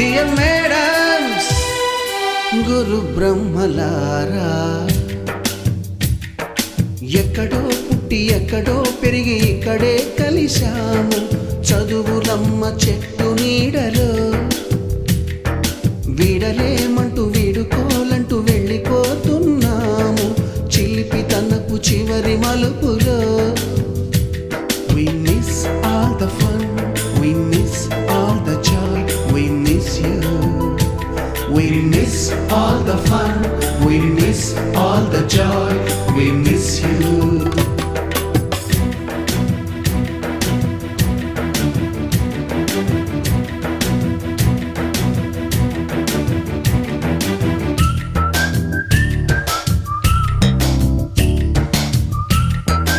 Dear madams గురు బ్రహ్మలారా. ఎక్కడో పుట్టి ఎక్కడో పెరిగి ఇక్కడే కలిశాము. చదువులమ్మ చెట్టు నీడలో. వీడలేమంటూ వీడుకోలంటూ వెళ్ళిపోతున్నాము. చిలిపి తనపు చివరి మలుపులు all the fun, we miss all the joy.